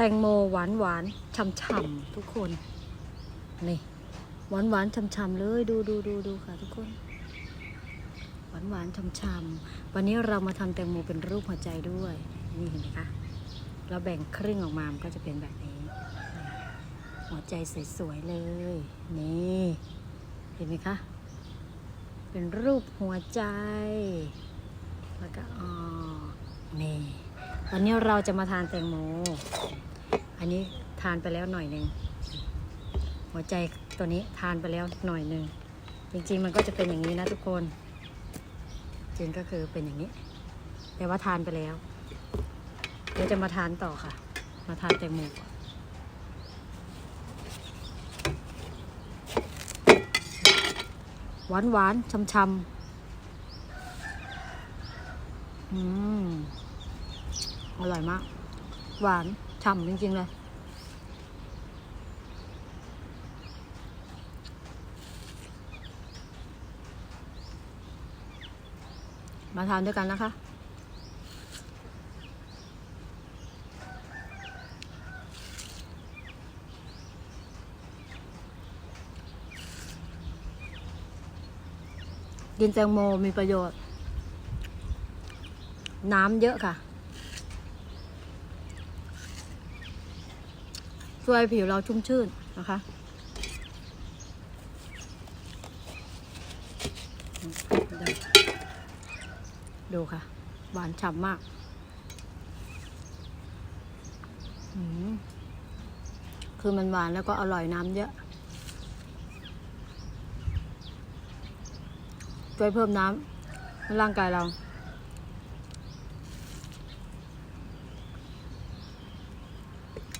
ตงโมหวานหวานๆฉ่ำๆทุกคนนี่หวานหวานๆฉ่ำๆเลยดูดูดูดูค่ะทุกคน หวานหวานๆฉ่ำๆวันนี้เรามาทำแตงโมเป็นรูปหัวใจด้วยนี่เห็นไหมคะเราแบ่งครึ่งออกมามันก็จะเป็นแบบนี้ หัวใจสวยๆเลยนี่เห็นไหมคะเป็นรูปหัวใจ แล้วก็อ๋อนี่วันนี้เราจะมาทานแตงโม อันนี้ทานไปแล้วหน่อยหนึ่งหัวใจตัวนี้ทานไปแล้วหน่อยหนึ่งจริงๆมันก็จะเป็นอย่างนี้นะทุกคน จริงก็คือเป็นอย่างนี้ แต่ว่าทานไปแล้ว เดี๋ยวจะมาทานต่อค่ะ มาทานแตงโมก่อนหวานหวานๆช่ำๆอืม อร่อยมาก หวาน ฉ่ำจริง ๆ เลย มาทานด้วยกันนะคะ กินแตงโมมีประโยชน์ น้ำเยอะค่ะ ช่วยผิวเราชุ่มชื่นนะคะ ดูค่ะ หวานฉ่ำมากคือมันหวานแล้วก็อร่อยน้ำเยอะ ช่วยเพิ่มน้ำให้ร่างกายเรา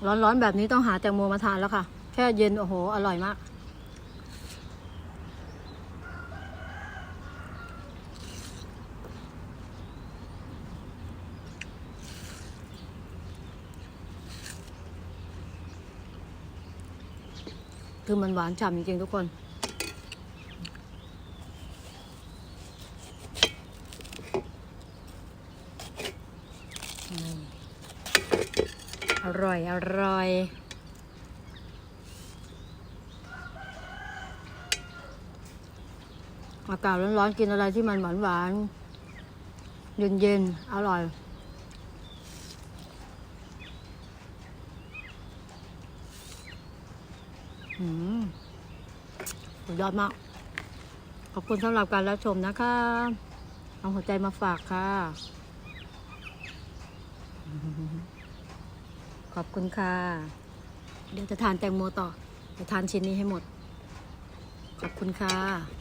ร้อนๆแบบนี้ต้องหาแตงโมมาทานแล้วค่ะ แค่เย็นโอ้โห อร่อยมาก คือมันหวานฉ่ำจริงๆทุกคน อร่อย อร่อยอากาศร้อนๆกินอะไรที่มันหวานหวานๆเย็นๆ อร่อย อืม สุดยอดมาก ขอบคุณสำหรับการรับชมนะคะ เอาหัวใจมาฝากค่ะ ขอบคุณค่ะ เดี๋ยวจะทานแตงโมต่อ จะทานชิ้นนี้ให้หมด ขอบคุณค่ะ